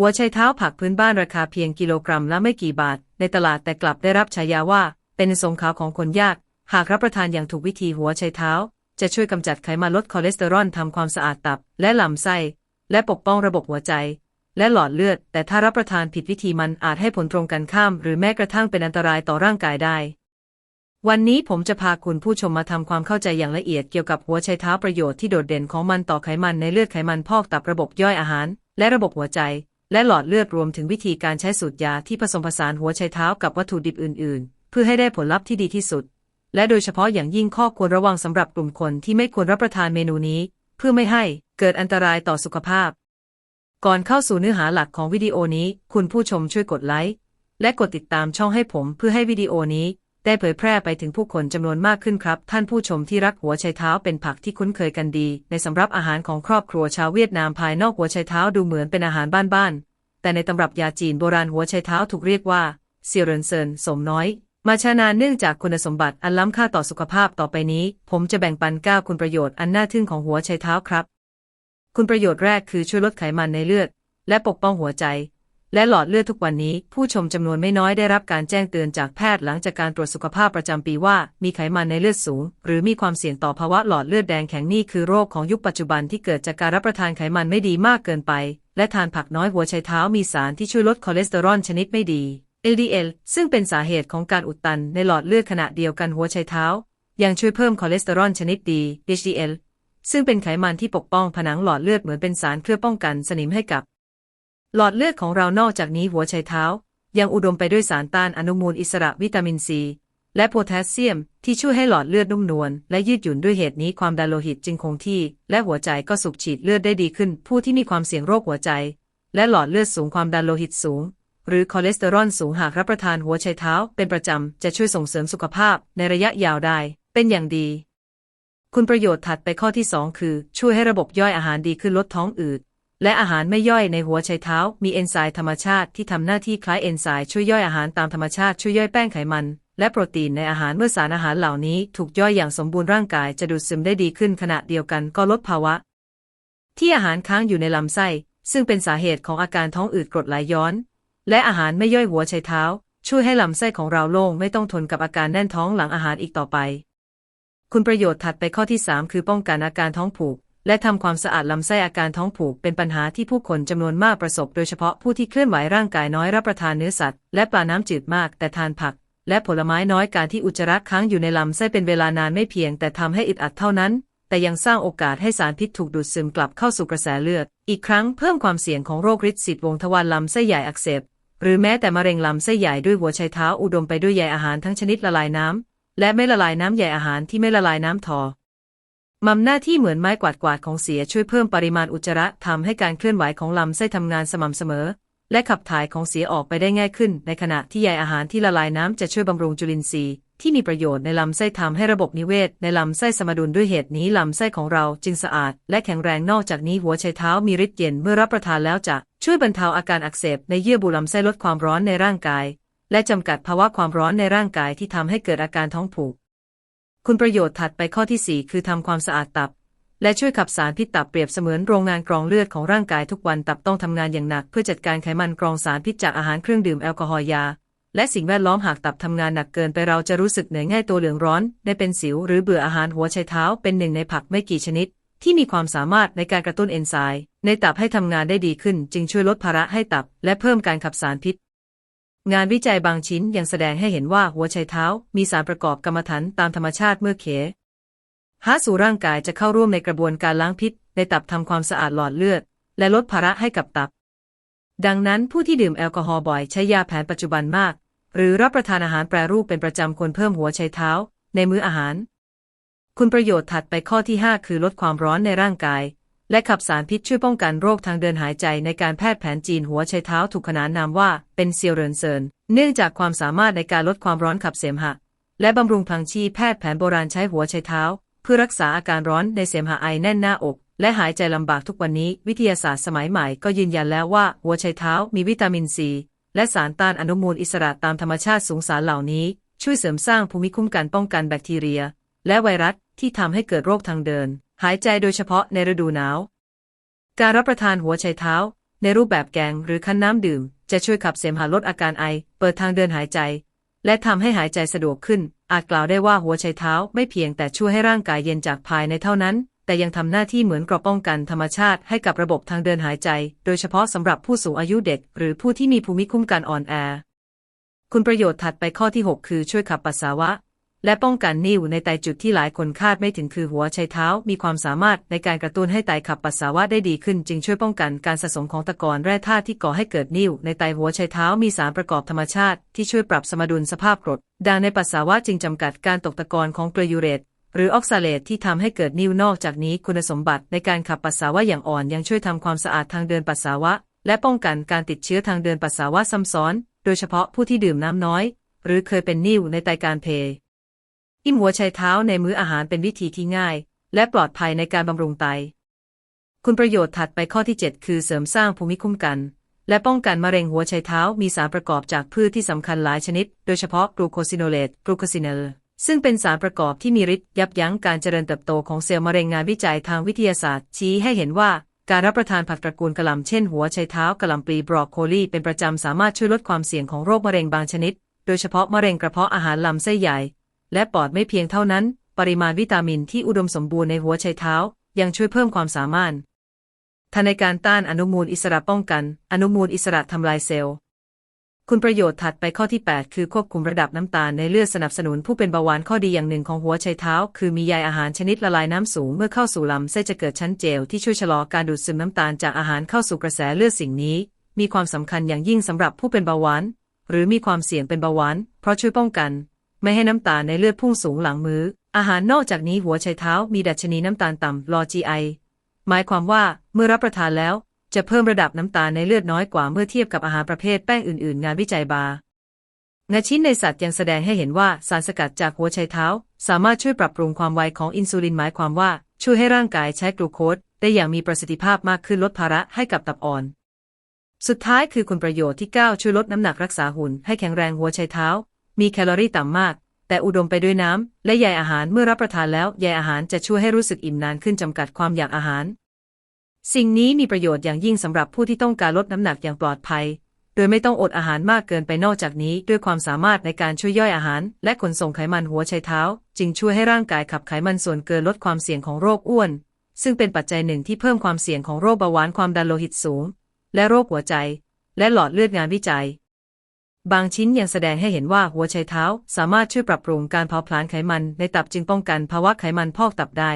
หัวไชเท้าผักพื้นบ้านราคาเพียงกิโลกรัมละไม่กี่บาท ในตลาดแต่กลับได้รับฉายาว่า เป็นสงขาวของคนยาก หากรับประทานอย่างถูกวิธีหัวไชเท้า จะช่วยกำจัดไขมันลดคอเลสเตอรอลทำความสะอาดตับ และลำไส้ และปกป้องระบบหัวใจ และหลอดเลือด แต่ถ้ารับประทานผิดวิธีมันอาจให้ผลตรงกันข้าม หรือแม้กระทั่งเป็นอันตรายต่อร่างกายได้ วันนี้ผมจะพาคุณผู้ชมมาทำความเข้าใจอย่างละเอียดเกี่ยวกับหัวไชเท้าประโยชน์ที่โดดเด่นของมันต่อไขมันในเลือดไขมันพอกตับระบบย่อยอาหาร และระบบหัวใจ และหลอดเลือดรวมถึงวิธีการใช้สูตรยาที่ผสมผสานหัวไชเท้ากับวัตถุดิบอื่น ๆ เพื่อให้ได้ผลลัพธ์ที่ดีที่สุด และโดยเฉพาะอย่างยิ่งข้อควรระวังสำหรับกลุ่มคนที่ไม่ควรรับประทานเมนูนี้ เพื่อไม่ให้เกิดอันตรายต่อสุขภาพ ก่อนเข้าสู่เนื้อหาหลักของวิดีโอนี้ คุณผู้ชมช่วยกดไลค์และกดติดตามช่องให้ผมเพื่อให้วิดีโอนี้ ได้เผยแพร่ไปถึงผู้คนจำนวนมากขึ้นครับ ท่านผู้ชมที่รักหัวไชเท้าเป็นผักที่คุ้นเคยกันดี ในสำรับอาหารของครอบครัวชาวเวียดนามภายนอกหัวไชเท้าดูเหมือนเป็นอาหารบ้านๆ แต่ในตำรับยาจีนโบราณหัวไชเท้าถูกเรียกว่าเซียเรนเซินสมน้อย มาชานานเนื่องจากคุณสมบัติอันล้ำค่าต่อสุขภาพต่อไปนี้ ผมจะแบ่งปันก้าคุณประโยชน์อันน่าทึ่งของหัวไชเท้าครับ คุณประโยชน์แรกคือช่วยลดไขมันในเลือด และปกป้องหัวใจ และหลอดเลือดทุกวันนี้ ผู้ชมจำนวนไม่น้อยได้รับการแจ้งเตือนจากแพทย์หลังจากการตรวจสุขภาพประจำปีว่า มีไขมันในเลือดสูง หรือมีความเสี่ยงต่อภาวะหลอดเลือดแดงแข็งนี่คือโรคของยุคปัจจุบันที่เกิดจากการรับประทานไขมันไม่ดีมากเกินไป และทานผักน้อยหัวไชเท้ามีสารที่ช่วยลดคอเลสเตอรอลชนิดไม่ดี LDL ซึ่งเป็นสาเหตุของการอุดตันในหลอดเลือดขณะเดียวกันหัวไชเท้า ยังช่วยเพิ่มคอเลสเตอรอลชนิดดี HDL ซึ่งเป็นไขมันที่ปกป้องผนังหลอดเลือดเหมือนเป็นสารเคลือบป้องกันสนิมให้กับ หลอดเลือดของเรานอกจากนี้หัวไชเท้า ยังอุดมไปด้วยสารต้านอนุมูลอิสระวิตามินซี และโพแทสเซียม ที่ช่วยให้หลอดเลือดนุ่มนวลและยืดหยุ่นด้วยเหตุนี้ความดันโลหิตจึงคงที่ และหัวใจก็สูบฉีดเลือดได้ดีขึ้น ผู้ที่มีความเสี่ยงโรคหัวใจ และหลอดเลือดสูงความดันโลหิตสูง หรือคอเลสเตอรอลสูงหากรับประทานหัวไชเท้า เป็นประจำจะช่วยส่งเสริมสุขภาพในระยะยาวได้ เป็นอย่างดี คุณประโยชน์ถัดไปข้อที่ 2 คือ ช่วยให้ระบบย่อยอาหารดีขึ้นลดท้องอืด และอาหารไม่ย่อยในหัวไชเท้า มีเอนไซม์ธรรมชาติที่ทำหน้าที่คล้ายเอนไซม์ช่วยย่อยอาหารตามธรรมชาติช่วยย่อยแป้งไขมัน และโปรตีนในอาหารเมื่อสารอาหารเหล่านี้ถูกย่อยอย่างสมบูรณ์ร่างกายจะดูดซึมได้ดีขึ้นขณะเดียวกันก็ลดภาวะ ที่อาหารค้างอยู่ในลำไส้ ซึ่งเป็นสาเหตุของอาการท้องอืดกรดไหลย้อน และอาหารไม่ย่อยหัวไชเท้า ช่วยให้ลำไส้ของเราโล่งไม่ต้องทนกับอาการแน่นท้องหลังอาหารอีกต่อไป คุณประโยชน์ถัดไปข้อที่ 3 คือป้องกันอาการท้องผูก และทำความสะอาดลำไส้อาการท้องผูกเป็นปัญหาที่ผู้คนจำนวนมากประสบ โดยเฉพาะผู้ที่เคลื่อนไหวร่างกายน้อยรับประทานเนื้อสัตว์ และปลาน้ำจืดมาก แต่ทานผัก และผลไม้น้อยการที่อุจจาระค้างอยู่ในลำไส้เป็นเวลานานไม่เพียง แต่ทำให้อึดอัดเท่านั้น แต่ยังสร้างโอกาสให้สารพิษถูกดูดซึมกลับเข้าสู่กระแสเลือด อีกครั้งเพิ่มความเสี่ยงของโรคฤทธิ์สีดวงทวารลำไส้ใหญ่อักเสบหรือแม้แต่มะเร็งลำไส้ใหญ่ด้วยหัวไชเท้าอุดมไปด้วยใยอาหารทั้งชนิดละลายน้ำและไม่ละลายน้ำใยอาหารที่ไม่ละลายน้ำทอ มัมหน้าที่เหมือนไม้กวาดกวาดของเสียช่วยเพิ่มปริมาณอุจจาระทำให้การเคลื่อนไหวของลำไส้ทำงานสม่ำเสมอ และขับถ่ายของเสียออกไปได้ง่ายขึ้น ในขณะที่ใยอาหารที่ละลายน้ำจะช่วยบำรุงจุลินทรีย์ที่มีประโยชน์ในลำไส้ทำให้ระบบนิเวศ ในลำไส้สมดุลด้วยเหตุนี้ลำไส้ของเราจึงสะอาด และแข็งแรงนอกจากนี้หัวไชเท้ามีฤทธิ์เย็นเมื่อรับประทานแล้วจะช่วยบรรเทาอาการอักเสบในเยื่อบุลำไส้ลดความร้อนในร่างกาย และจำกัดภาวะความร้อนในร่างกายที่ทำให้เกิดอาการท้องผูก คุณประโยชน์ถัดไปข้อที่ 4 คือทำความสะอาดตับ และช่วยขับสารพิษตับเปรียบเสมือนโรงงานกรองเลือดของร่างกายทุกวันตับต้องทำงานอย่างหนัก เพื่อจัดการไขมันกรองสารพิษจากอาหารเครื่องดื่มแอลกอฮอล์ยา และสิ่งแวดล้อมหากตับทำงานหนักเกินไปเราจะรู้สึกเหนื่อยง่ายตัวเหลืองร้อน ได้เป็นสิว หรือเบื่ออาหารหัวไชเท้า เป็นหนึ่งในผักไม่กี่ชนิด ที่มีความสามารถในการกระตุ้นเอนไซม์ในตับให้ทำงานได้ดีขึ้น จึงช่วยลดภาระให้ตับ และเพิ่มการขับสารพิษ งานวิจัยบางชิ้นยังแสดงให้เห็นว่าหัวไชเท้า มีสารประกอบกรรมฐานตามธรรมชาติเมื่อเขหาสู่ร่างกายจะเข้าร่วมในกระบวนการล้างพิษ ในตับทำความสะอาดหลอดเลือด และลดภาระให้กับตับ ดังนั้นผู้ที่ดื่มแอลกอฮอล์บ่อยใช้ยาแผนปัจจุบันมาก หรือรับประทานอาหารแปรรูปเป็นประจำควรเพิ่มหัวไชเท้า ในมื้ออาหาร คุณประโยชน์ถัดไปข้อที่ 5 คือลดความร้อนในร่างกาย และขับสารพิษช่วยป้องกันโรคทางเดินหายใจในการแพทย์แผนจีนหัวไชเท้าถูกขนานนามว่าเป็นเซียวเรินเซิน เนื่องจากความสามารถในการลดความร้อนขับเสมหะ และบำรุงพลังชีพแพทย์แผนโบราณใช้หัวไชเท้า เพื่อรักษาอาการร้อนในเสมหะไอแน่นหน้าอก และหายใจลำบากทุกวันนี้ วิทยาศาสตร์สมัยใหม่ก็ยืนยันแล้วว่าหัวไชเท้ามีวิตามินซีและสารต้านอนุมูลอิสระตามธรรมชาติสูงสารเหล่านี้ ช่วยเสริมสร้างภูมิคุ้มกันป้องกันแบคทีเรีย และไวรัสที่ทำให้เกิดโรคทางเดิน หายใจโดยเฉพาะในฤดูหนาว การรับประทานหัวไชเท้า ในรูปแบบแกงหรือคั้นน้ำดื่ม จะช่วยขับเสมหะลดอาการไอ เปิดทางเดินหายใจ และทำให้หายใจสะดวกขึ้น อาจกล่าวได้ว่าหัวไชเท้าไม่เพียงแต่ช่วยให้ร่างกายเย็นจากภายในเท่านั้น แต่ยังทำหน้าที่เหมือนกราะป้องกันธรรมชาติให้กับระบบทางเดินหายใจ โดยเฉพาะสำหรับผู้สูงอายุเด็ก หรือผู้ที่มีภูมิคุ้มกันอ่อนแอคุณประโยชน์ถัดไปข้อที่ 6 คือช่วยขับปัสสาวะ และป้องกันนิ่วในไตจุดที่หลายคนคาดไม่ถึงคือหัวไชเท้า มีความสามารถในการกระตุ้นให้ไตขับปัสสาวะได้ดีขึ้น จึงช่วยป้องกันการสะสมของตะกอนแร่ธาตุที่ก่อให้เกิดนิ่วในไตหัวไชเท้ามีสารประกอบธรรมชาติ ที่ช่วยปรับสมดุลสภาพกรดด่างในปัสสาวะจึงจำกัดการตกตะกอนของเกลือยูเรตหรือออกซาเลตที่ทำให้เกิดนิ่วนอกจากนี้คุณสมบัติในการขับปัสสาวะอย่างอ่อนยังช่วยทำความสะอาดทางเดินปัสสาวะ และป้องกันการติดเชื้อทางเดินปัสสาวะซ้ำซ้อน โดยเฉพาะผู้ที่ดื่มน้ำน้อย หรือเคยเป็นนิ่วในไตการเพ อิ่มหัวไชเท้าในมื้ออาหารเป็นวิธีที่ง่าย และปลอดภัยในการบำรุงไต คุณประโยชน์ถัดไปข้อที่ 7 คือเสริมสร้างภูมิคุ้มกัน และป้องกันมะเร็งหัวไชเท้ามีสารประกอบจากพืชที่สำคัญหลายชนิด โดยเฉพาะกลูโคซิโนเลตกลูโคซินอลซึ่งเป็นสารประกอบที่มีฤทธิ์ยับยั้งการเจริญเติบโตของเซลล์มะเร็งงานวิจัยทางวิทยาศาสตร์ ชี้ให้เห็นว่าการรับประทานผักตระกูลกะหล่ำเช่นหัวไชเท้ากะหล่ำปลีบรอกโคลีเป็นประจำสามารถช่วยลดความเสี่ยงของโรคมะเร็งบางชนิด โดยเฉพาะมะเร็งกระเพาะอาหารลำไส้ใหญ่ และปอดไม่เพียงเท่านั้น ปริมาณวิตามินที่อุดมสมบูรณ์ในหัวไชเท้า ยังช่วยเพิ่มความสามารถทันในการต้านอนุมูลอิสระป้องกัน อนุมูลอิสระทำลายเซลล์ คุณประโยชน์ถัดไปข้อที่ 8 คือควบคุมระดับน้ำตาลในเลือดสนับสนุนผู้เป็นเบาหวานข้อดีอย่างหนึ่งของหัวไชเท้า คือมีใยอาหารชนิดละลายน้ำสูงเมื่อเข้าสู่ลำไส้จะเกิดชั้นเจลที่ช่วยชะลอการดูดซึมน้ำตาลจากอาหารเข้าสู่กระแสเลือดสิ่งนี้ มีความสำคัญอย่างยิ่งสำหรับผู้เป็นเบาหวาน หรือมีความเสี่ยงเป็นเบาหวาน เพราะช่วยป้องกัน ไม่ให้น้ำตาลในเลือดพุ่งสูงหลังมื้อ อาหารนอกจากนี้หัวไชเท้ามีดัชนีน้ำตาลต่ำ logi หมายความว่าเมื่อรับประทานแล้ว จะเพิ่มระดับน้ำตาลในเลือดน้อยกว่าเมื่อเทียบกับอาหารประเภทแป้งอื่น ๆ งานวิจัยบาร์งาชิ้นในสัตว์ยังแสดงให้เห็นว่าสารสกัดจากหัวไชเท้า สามารถช่วยปรับปรุงความไวของอินซูลินหมายความว่า ช่วยให้ร่างกายใช้กลูโคสได้อย่างมีประสิทธิภาพมากขึ้นลดภาระให้กับตับอ่อน สุดท้ายคือคุณประโยชน์ที่ 9 ช่วยลดน้ำหนักรักษาหุ่นให้แข็งแรงหัวไชเท้า มีแคลอรี่ต่ำมาก แต่อุดมไปด้วยน้ำ และใยอาหารเมื่อรับประทานแล้วใยอาหารจะช่วยให้รู้สึกอิ่มนานขึ้นจำกัดความอยากอาหาร สิ่งนี้มีประโยชน์อย่างยิ่งสำหรับผู้ที่ต้องการลดน้ำหนักอย่างปลอดภัย โดยไม่ต้องอดอาหารมากเกินไปนอกจากนี้ ด้วยความสามารถในการช่วยย่อยอาหาร และขนส่งไขมันหัวไชเท้า จึงช่วยให้ร่างกายขับไขมันส่วนเกินลดความเสี่ยงของโรคอ้วน ซึ่งเป็นปัจจัยหนึ่งที่เพิ่มความเสี่ยงของโรคเบาหวานความดันโลหิตสูง และโรคหัวใจ และหลอดเลือดงานวิจัย บางชิ้นยังแสดงให้เห็นว่าหัวไชเท้า สามารถช่วยปรับปรุงการเผาผลาญไขมันในตับจึงป้องกันภาวะไขมันพอกตับได้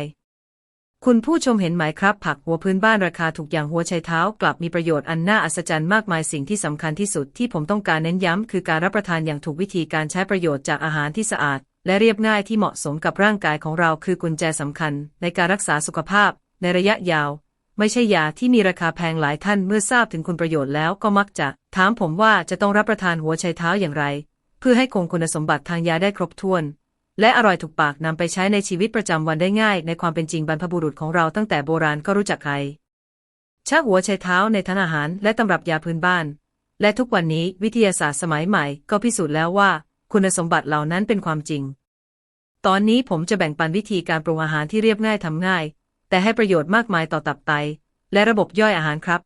คุณผู้ชมเห็นไหมครับ ผักหัวพื้นบ้านราคาถูกอย่างหัวไชเท้ากลับมีประโยชน์อันน่าอัศจรรย์มากมายสิ่งที่สำคัญที่สุดที่ผมต้องการเน้นย้ำคือการรับประทานอย่างถูกวิธีการใช้ประโยชน์จากอาหารที่สะอาด และเรียบง่ายที่เหมาะสมกับร่างกายของเรา คือกุญแจสำคัญ ในการรักษาสุขภาพ ในระยะยาว ไม่ใช่ยาที่มีราคาแพงหลายท่านเมื่อทราบถึงคุณประโยชน์แล้วก็มักจะ ถามผมว่าจะต้องรับประทานหัวไชเท้าอย่างไร เพื่อให้คงคุณสมบัติทางยาได้ครบถ้วน และอร่อยถูกปากนำไปใช้ในชีวิตประจำวันได้ง่าย ในความเป็นจริงบรรพบุรุษของเราตั้งแต่โบราณก็รู้จักใครชาหัวไชเท้าในทานอาหารและตำรับยาพื้นบ้าน และทุกวันนี้วิทยาศาสตร์สมัยใหม่ก็พิสูจน์แล้วว่า คุณสมบัติเหล่านั้นเป็นความจริง ตอนนี้ผมจะแบ่งปันวิธีการปรุงอาหารที่เรียบง่ายทำง่าย แต่ให้ประโยชน์มากมายต่อตับไต และระบบย่อยอาหารครับ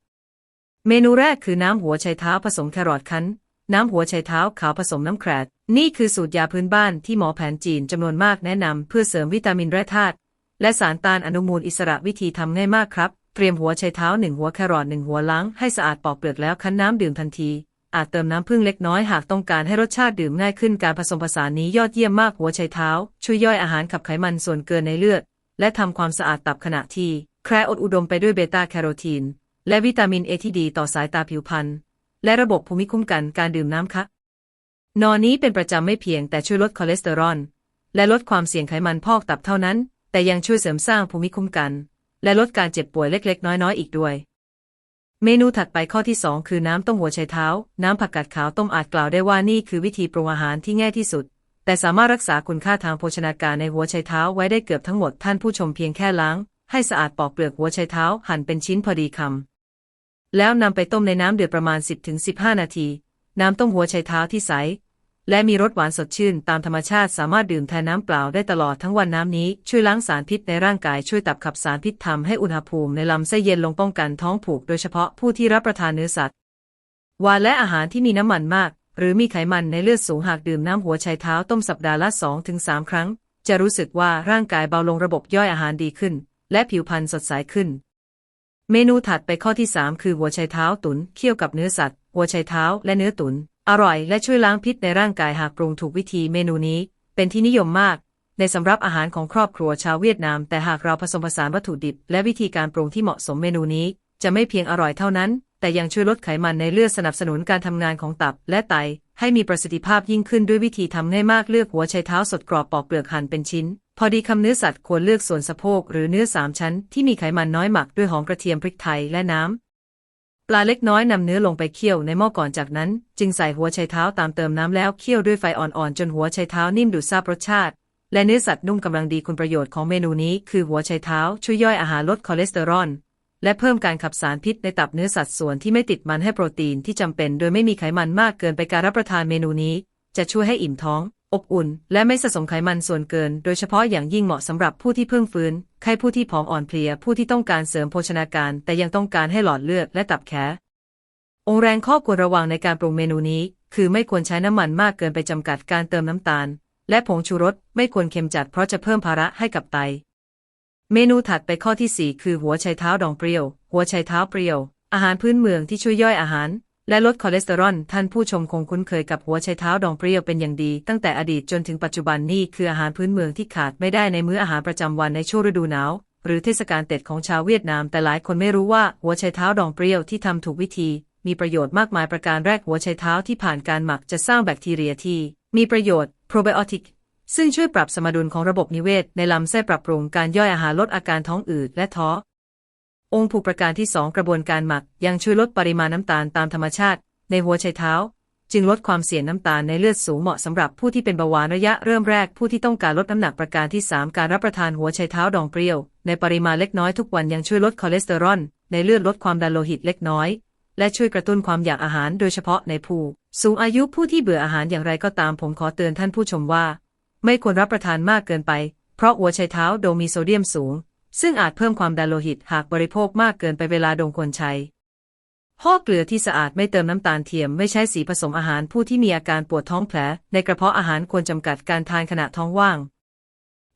เมนูแรกคือน้ำหัวไชเท้าผสมแครอทคั้น น้ำหัวไชเท้าขาวผสมน้ำแครดนี่คือสูตรยาพื้นบ้านที่หมอแผนจีนจำนวนมากแนะนำเพื่อเสริมวิตามินแร่ธาตุและสารต้านอนุมูลอิสระวิธีทำง่ายมากครับ เตรียมหัวไชเท้าหนึ่งหัวแครอทหนึ่งหัวล้างให้สะอาดปอกเปลือกแล้วคั้นน้ำดื่มทันทีอาจเติมน้ำผึ้งเล็กน้อยหากต้องการให้รสชาติดื่มง่ายขึ้นการผสมผสานนี้ยอดเยี่ยมมากหัวไชเท้า ช่วยย่อยอาหารขับไขมันส่วนเกินในเลือด และทำความสะอาดตับขณะที่ แครอทอุดมไปด้วยเบต้าแคโรทีน และวิตามินเอที่ดีต่อสายตาผิวพรรณและระบบภูมิคุ้มกันการดื่มน้ำคะนอนนี้เป็นประจำไม่เพียงแต่ช่วยลดคอเลสเตอรอลและลดความเสี่ยงไขมันพอกตับเท่านั้น แต่ยังช่วยเสริมสร้างภูมิคุ้มกัน และลดการเจ็บป่วยเล็ก ๆ น้อยๆ อีกด้วย เมนูถัดไปข้อที่ 2 คือน้ำต้มหัวไชเท้า น้ำผักกาดขาวต้มอาจกล่าวได้ว่านี่คือวิธีปรุงอาหารที่ง่ายที่สุด แต่สามารถรักษาคุณค่าทางโภชนาการในหัวไชเท้าไว้ได้เกือบทั้งหมดท่านผู้ชมเพียงแค่ล้าง ให้สะอาดปอกเปลือกหัวไชเท้าหั่นเป็นชิ้นพอดีคำแล้วนำไปต้มในน้ำเดือดประมาณ 10-15 นาที น้ำต้มหัวไชเท้าที่ใส และมีรสหวานสดชื่นตามธรรมชาติสามารถดื่มแทนน้ำเปล่าได้ตลอดทั้งวันน้ำนี้ช่วยล้างสารพิษในร่างกายช่วยตับขับสารพิษทำให้อุณหภูมิในลำไส้เย็นลงป้องกันท้องผูก โดยเฉพาะผู้ที่รับประทานเนื้อสัตว์วานและอาหารที่มีน้ำมันมาก หรือมีไขมันในเลือดสูงหากดื่มน้ำหัวไชเท้าต้มสัปดาห์ละ 2-3 ครั้ง จะรู้สึกว่าร่างกายเบาลงระบบย่อยอาหารดีขึ้น และผิวพรรณสดใสขึ้น เมนูถัดไปข้อที่ 3 คือหัวไชเท้าตุนเคี่ยวกับเนื้อสัตว์ หัวไชเท้าและเนื้อตุนอร่อยและช่วยล้างพิษในร่างกายหากปรุงถูกวิธีเมนูนี้ เป็นที่นิยมมาก ในสำหรับอาหารของครอบครัวชาวเวียดนาม แต่หากเราผสมผสานวัตถุดิบ และวิธีการปรุงที่เหมาะสมเมนูนี้ จะไม่เพียงอร่อยเท่านั้น แต่ยังช่วยลดไขมันในเลือดสนับสนุนการทำงานของตับและไต ให้มีประสิทธิภาพยิ่งขึ้นด้วยวิธีทำง่ายมากเลือกหัวไชเท้าสดกรอบปอกเปลือกหั่นเป็นชิ้น พอดีคำเนื้อสัตว์ควรเลือกส่วนสะโพกหรือเนื้อสามชั้นที่มีไขมันน้อยหมักด้วยหอมกระเทียมพริกไทยและน้ำปลาเล็กน้อยนำเนื้อลงไปเคี่ยวในหม้อก่อนจากนั้น จึงใส่หัวไชเท้าตามเติมน้ำแล้วเคี่ยวด้วยไฟอ่อนๆ จนหัวไชเท้านิ่มดูดซาบรสชาติ และเนื้อสัตว์นุ่มกำลังดีคุณประโยชน์ของเมนูนี้ คือหัวไชเท้าช่วยย่อยอาหารลดคอเลสเตอรอล และเพิ่มการขับสารพิษในตับเนื้อสัตว์ส่วนที่ไม่ติดมันให้โปรตีนที่จำเป็น โดยไม่มีไขมันมากเกินไปการรับประทานเมนูนี้ จะช่วยให้อิ่มท้อง อบอุ่น และไม่สะสมไขมันส่วนเกิน โดยเฉพาะอย่างยิ่งเหมาะสำหรับผู้ที่เพิ่งฟื้น ไข้ผู้ที่ผอมอ่อนเพลีย ผู้ที่ต้องการเสริมโภชนาการ แต่ยังต้องการให้หลอดเลือดและตับแข็งองแรงข้อควรระวังในการปรุงเมนูนี้ คือไม่ควรใช้น้ำมันมากเกินไปจำกัดการเติมน้ำตาล และผงชูรสไม่ควรเค็มจัดเพราะจะเพิ่มภาระให้กับไต เมนูถัดไปข้อที่ 4 คือหัวไชเท้าดองเปรี้ยว หัวไชเท้าเปรี้ยว อาหารพื้นเมืองที่ช่วยย่อยอาหาร และลดคอเลสเตอรอล ท่านผู้ชมคงคุ้นเคยกับหัวไชเท้าดองเปรี้ยวเป็นอย่างดี ตั้งแต่อดีตจนถึงปัจจุบันนี่คืออาหารพื้นเมืองที่ขาดไม่ได้ในมื้ออาหารประจำวันในช่วงฤดูหนาว หรือเทศกาลเต็ดของชาวเวียดนาม แต่หลายคนไม่รู้ว่าหัวไชเท้าดองเปรี้ยวที่ทำถูกวิธี มีประโยชน์มากมายประการแรกหัวไชเท้าที่ผ่านการหมักจะสร้างแบคทีเรียที่มีประโยชน์โปรไบโอติก ซึ่งช่วยปรับสมดุลของระบบนิเวศ ในลำไส้ปรับปรุงการย่อยอาหารลดอาการท้องอืดและท้อ องค์ผูกประการที่ 2 กระบวนการหมัก ยังช่วยลดปริมาณน้ำตาลตามธรรมชาติ ในหัวไชเท้า จึงลดความเสี่ยงน้ำตาลในเลือดสูงเหมาะสำหรับผู้ที่เป็นเบาหวานระยะเริ่มแรกผู้ที่ต้องการลดน้ำหนักประการที่ 3 การรับประทานหัวไชเท้าดองเปรี้ยว ในปริมาณเล็กน้อยทุกวันยังช่วยลดคอเลสเตอรอลในเลือดลดความดันโลหิตเล็กน้อยและช่วยกระตุ้นความอยากอาหารโดยเฉพาะในผู้สูงอายุผู้ที่เบื่ออาหารอย่างไรก็ตามผมขอเตือนท่านผู้ชมว่า ไม่ควรรับประทานมากเกินไป เพราะหัวไชเท้าโดมีโซเดียมสูง ซึ่งอาจเพิ่มความดันโลหิตหากบริโภคมากเกินไปเวลาดงควรใช้ห่อเกลือที่สะอาดไม่เติมน้ำตาลเทียมไม่ใช้สีผสมอาหารผู้ที่มีอาการปวดท้องแผล ในกระเพาะอาหารควรจำกัดการทานขณะท้องว่าง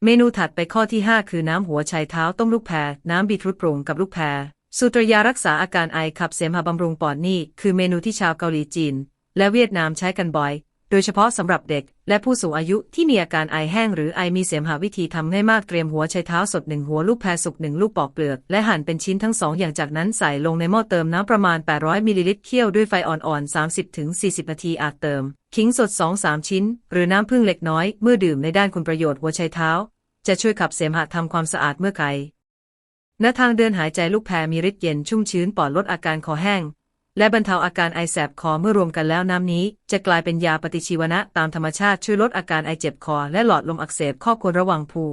เมนูถัดไปข้อที่ 5 คือน้ำหัวไชเท้าต้มลูกแพรน้ำบีทรูทปรุงกับลูกแพรสูตรยารักษาอาการไอขับเสมหะบำรุงปอดนี่คือเมนูที่ชาวเกาหลีจีน และเวียดนามใช้กันบ่อย โดยเฉพาะสำหรับเด็ก และผู้สูงอายุที่มีอาการไอแห้งหรือไอมีเสมหะวิธีทำง่ายมากเตรียมหัวไชเท้าสดหนึ่งหัวลูกแพรสุกหนึ่งลูกปอกเปลือก และหั่นเป็นชิ้นทั้งสองอย่างจากนั้นใส่ลงในหม้อเติมน้ำประมาณ 800มิลลิลิตรเคี่ยวด้วยไฟอ่อนๆ 30-40 นาทีอาจเติม ขิงสด 2-3 ชิ้น หรือน้ำผึ้งเล็กน้อย เมื่อดื่มในด้านคุณประโยชน์หัวไชเท้า จะช่วยขับเสมหะทำความสะอาดเมื่อไขณทางเดินหายใจลูกแพรมีฤทธิ์เย็นชุ่มชื้นปอดลดอาการคอแห้ง และบรรเทาอาการไอแสบคอเมื่อรวมกันแล้วน้ำนี้ จะกลายเป็นยาปฏิชีวนะตามธรรมชาติช่วยลดอาการไอเจ็บคอและหลอดลมอักเสบข้อควรระวังผู้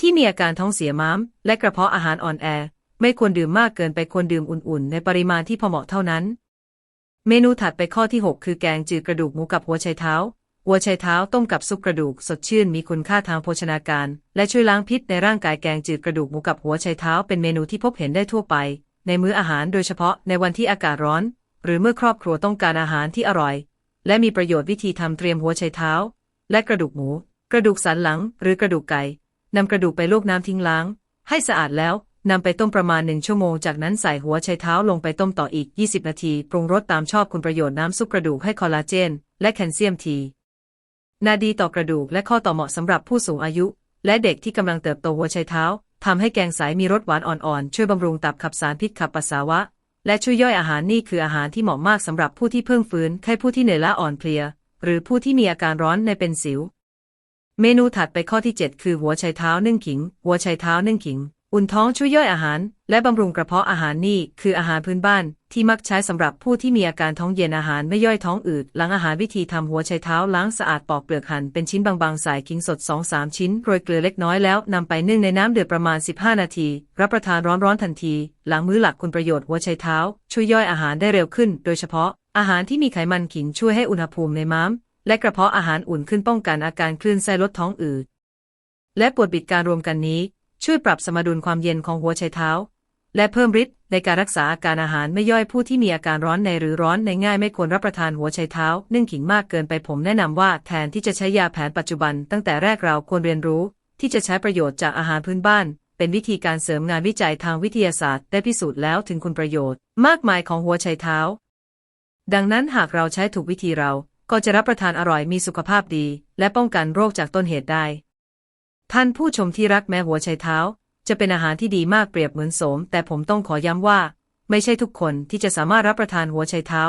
ที่มีอาการท้องเสียม้าม และกระเพาะอาหารอ่อนแอ ไม่ควรดื่มมากเกินไปควรดื่มอุ่นๆ ในปริมาณที่พอเหมาะเท่านั้น เมนูถัดไปข้อที่ 6 คือแกงจืดกระดูกหมูกับหัวไชเท้า หัวไชเท้าต้มกับซุปกระดูกสดชื่นมีคุณค่าทางโภชนาการ และช่วยล้างพิษในร่างกายแกงจืดกระดูกหมูกับหัวไชเท้าเป็นเมนูที่พบเห็นได้ทั่วไป ในมื้ออาหารโดยเฉพาะในวันที่อากาศร้อน หรือเมื่อครอบครัวต้องการอาหารที่อร่อย และมีประโยชน์วิธีทำเตรียมหัวไชเท้า และกระดูกหมู กระดูกสันหลัง หรือกระดูกไก่นำกระดูกไปลวกน้ำทิ้งล้าง ให้สะอาดแล้วนำไปต้มประมาณหนึ่งชั่วโมง จากนั้นใส่หัวไชเท้าลงไปต้มต่ออีก 20 นาที ปรุงรสตามชอบคุณประโยชน์น้ำซุปกระดูกให้คอลลาเจน และแคลเซียมที นาดีต่อกระดูกและข้อต่อเหมาะสำหรับผู้สูงอายุ และเด็กที่กำลังเติบโตหัวไชเท้า ทำให้แกงสายมีรสหวานอ่อนๆ ช่วยบำรุงตับขับสารพิษขับปัสสาวะ และช่วยย่อยอาหารนี่คืออาหารที่เหมาะมากสำหรับผู้ที่เพิ่งฟื้นไข้ผู้ที่เหนื่อยล้าอ่อนเพลีย หรือผู้ที่มีอาการร้อนในเป็นสิว เมนูถัดไปข้อที่ 7 คือหัวไชเท้านึ่งขิง หัวไชเท้านึ่งขิง อุ่นท้องช่วยย่อยอาหาร และบำรุงกระเพาะอาหารนี่คืออาหารพื้นบ้าน ที่มักใช้สำหรับผู้ที่มีอาการท้องเย็นอาหารไม่ย่อยท้องอืดหลังอาหารวิธีทำหัวไชเท้าล้างสะอาดปอกเปลือกหั่นเป็นชิ้นบางๆ ใส่ขิงสด 2-3 ชิ้นโรยเกลือเล็กน้อยแล้วนำไปนึ่งในน้ำเดือดประมาณ 15 นาที รับประทานร้อนๆทันที หลังมื้อหลักคุณประโยชน์หัวไชเท้า ช่วยย่อยอาหารได้เร็วขึ้น โดยเฉพาะ อาหารที่มีไขมันขิงช่วยให้อุณหภูมิในม้ามและกระเพาะอาหารอุ่นขึ้นป้องกันอาการคลื่นไส้ลดท้องอืดและปวดบิดการรวมกันนี้ ช่วยปรับสมดุลความเย็นของหัวไชเท้า และเพิ่มฤทธิ์ในการรักษาอาการอาหารไม่ย่อยผู้ที่มีอาการร้อนในหรือร้อนในง่ายไม่ควรรับประทานหัวไชเท้า นึ่งขิงมากเกินไปผมแนะนำว่าแทนที่จะใช้ยาแผนปัจจุบัน ตั้งแต่แรกเราควรเรียนรู้ ที่จะใช้ประโยชน์จากอาหารพื้นบ้าน เป็นวิธีการเสริมงานวิจัยทางวิทยาศาสตร์ ได้พิสูจน์แล้วถึงคุณประโยชน์ มากมายของหัวไชเท้า ดังนั้นหากเราใช้ถูกวิธีเราก็จะรับประทานอร่อยมีสุขภาพดี และป้องกันโรคจากต้นเหตุได้ ท่านผู้ชมที่รักแม้หัวไชเท้า จะเป็นอาหารที่ดีมากเปรียบเหมือนโสม แต่ผมต้องขอย้ำว่า ไม่ใช่ทุกคนที่จะสามารถรับประทานหัวไชเท้า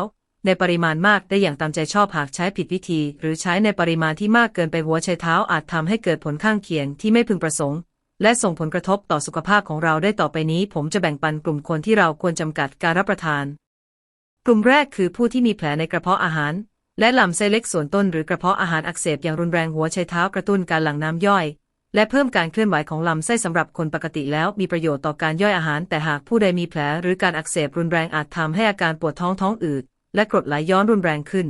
ในปริมาณมากได้อย่างตามใจชอบหากใช้ผิดวิธี หรือใช้ในปริมาณที่มากเกินไปหัวไชเท้าอาจทำให้เกิดผลข้างเคียงที่ไม่พึงประสงค์ และส่งผลกระทบต่อสุขภาพของเราได้ต่อไปนี้ ผมจะแบ่งปันกลุ่มคนที่เราควรจำกัดการรับประทาน กลุ่มแรกคือผู้ที่มีแผลในกระเพาะอาหารและลำไส้เล็กส่วนต้นหรือกระเพาะอาหารอักเสบอย่างรุนแรงหัวไชเท้ากระตุ้นการหลั่งน้ำย่อย และเพิ่มการเคลื่อนไหวของลำไส้สำหรับคนปกติแล้วมีประโยชน์ต่อการย่อยอาหาร แต่หากผู้ใดมีแผลหรือการอักเสบรุนแรงอาจทำให้อาการปวดท้องท้องอืด และกรดไหลย้อนรุนแรงขึ้น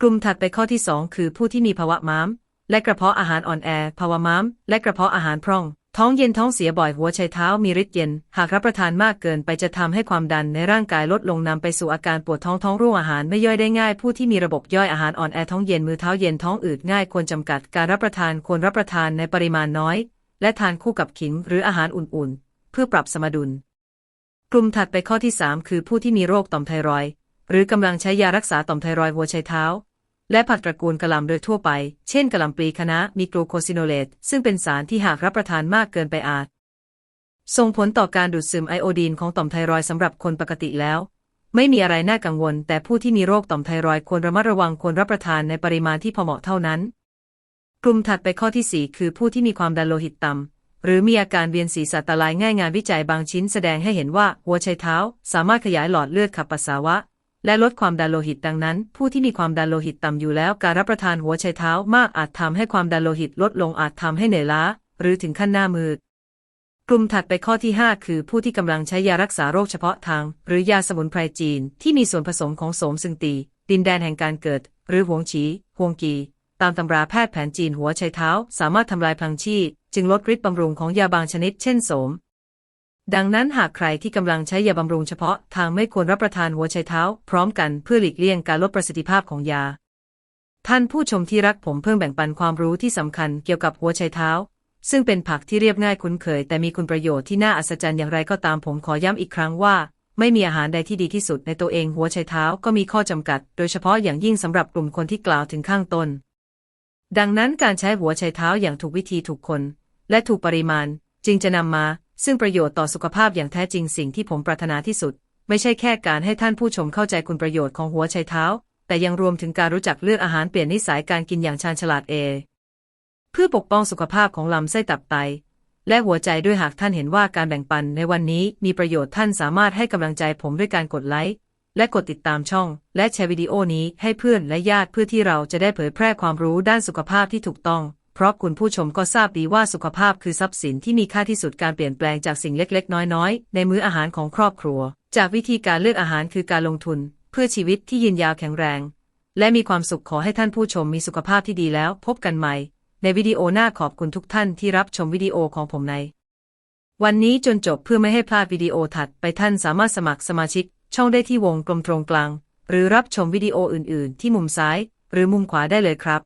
กลุ่มถัดไปข้อที่ 2 คือผู้ที่มีภาวะม้าม และกระเพาะอาหารอ่อนแอ ภาวะม้าม และกระเพาะอาหารพร่อง ท้องเย็นท้องเสียบ่อยหัวไชเท้ามีฤทธิ์เย็น หากรับประทานมากเกินไปจะทำให้ความดันในร่างกายลดลงนำไปสู่อาการปวดท้องท้องร่วงอาหารไม่ย่อยได้ง่าย ผู้ที่มีระบบย่อยอาหารอ่อนแอท้องเย็นมือเท้าเย็นท้องอืดง่ายควรจำกัดการรับประทานควรรับประทานในปริมาณน้อย และทานคู่กับขิงหรืออาหารอุ่นๆ เพื่อปรับสมดุล กลุ่มถัดไปข้อที่ 3 คือผู้ที่มีโรคต่อมไทรอยหรือกำลังใช้ยารักษาต่อมไทรอยหัวไชเท้า และผักตระกูลกะหล่ำโดยทั่วไป เช่นกะหล่ำปลีคะน้ามีกลูโคซิโนเลตซึ่งเป็นสารที่หากรับประทานมากเกินไปอาจ ส่งผลต่อการดูดซึมไอโอดีนของต่อมไทรอยสำหรับคนปกติแล้ว ไม่มีอะไรน่ากังวล แต่ผู้ที่มีโรคต่อมไทรอยควรระมัดระวังควรรับประทานในปริมาณที่พอเหมาะเท่านั้น กลุ่มถัดไปข้อที่ 4 คือผู้ที่มีความดันโลหิตต่ำหรือมีอาการเวียนศีรษะตาลายง่ายงานวิจัยบางชิ้นแสดงให้เห็นว่า หัวไชเท้า สามารถขยายหลอดเลือดขับปัสสาวะ และลดความดันโลหิตดังนั้น ผู้ที่มีความดันโลหิตต่ำอยู่แล้วการรับประทานหัวไชเท้ามากอาจทำให้ความดันโลหิตลดลงอาจทำให้เหนื่อยล้า หรือถึงขั้นหน้ามืดกลุ่มถัดไปข้อที่ 5 คือผู้ที่กำลังใช้ยารักษาโรคเฉพาะทาง หรือยาสมุนไพรจีน ที่มีส่วนผสมของโสมซึงตี ดินแดนแห่งการเกิด หรือหวงฉีหวงกี ตามตำราแพทย์แผนจีนหัวไชเท้า สามารถทำลายพลังชี จึงลดฤทธิ์บำรุงของยาบางชนิดเช่นโสม ดังนั้นหากใครที่กำลังใช้ยาบำรุงเฉพาะทางไม่ควรรับประทานหัวไชเท้า พร้อมกันเพื่อหลีกเลี่ยงการลดประสิทธิภาพของยา ท่านผู้ชมที่รักผมเพิ่งแบ่งปันความรู้ที่สำคัญเกี่ยวกับหัวไชเท้า ซึ่งเป็นผักที่เรียบง่ายคุ้นเคย แต่มีคุณประโยชน์ที่น่าอัศจรรย์อย่างไรก็ตามผมขอย้ำอีกครั้งว่า ไม่มีอาหารใดที่ดีที่สุดในตัวเองหัวไชเท้าก็มีข้อจำกัด โดยเฉพาะอย่างยิ่งสำหรับกลุ่มคนที่กล่าวถึงข้างต้น ดังนั้นการใช้หัวไชเท้าอย่างถูกวิธีถูกคน และถูกปริมาณ จึงจะนำมา ซึ่งประโยชน์ต่อสุขภาพอย่างแท้จริงสิ่งที่ผมปรารถนาที่สุด ไม่ใช่แค่การให้ท่านผู้ชมเข้าใจคุณประโยชน์ของหัวไชเท้า แต่ยังรวมถึงการรู้จักเลือกอาหารเปลี่ยนนิสัยการกินอย่างชาญฉลาดเอ เพื่อปกป้องสุขภาพของลำไส้ตับไต และหัวใจด้วยหากท่านเห็นว่าการแบ่งปันในวันนี้มีประโยชน์ท่านสามารถให้กำลังใจผมด้วยการกดไลค์และกดติดตามช่อง และแชร์วิดีโอนี้ให้เพื่อนและญาติเพื่อที่เราจะได้เผยแพร่ความรู้ด้านสุขภาพที่ถูกต้อง เพราะคุณผู้ชมก็ทราบดีว่าสุขภาพคือทรัพย์สินที่มีค่าที่สุดการเปลี่ยนแปลงจากสิ่งเล็กๆ น้อยๆ ในมื้ออาหารของครอบครัว จากวิธีการเลือกอาหารคือการลงทุน เพื่อชีวิตที่ยืนยาวแข็งแรง และมีความสุขขอให้ท่านผู้ชมมีสุขภาพที่ดีแล้ว พบกันใหม่ ในวิดีโอหน้าขอบคุณทุกท่านที่รับชมวิดีโอของผมใน วันนี้จนจบเพื่อไม่ให้พลาดวิดีโอถัดไปท่านสามารถสมัครสมาชิก ช่องได้ที่วงกลมตรงกลาง หรือรับชมวิดีโออื่น ๆ ที่มุมซ้าย หรือมุมขวาได้เลยครับ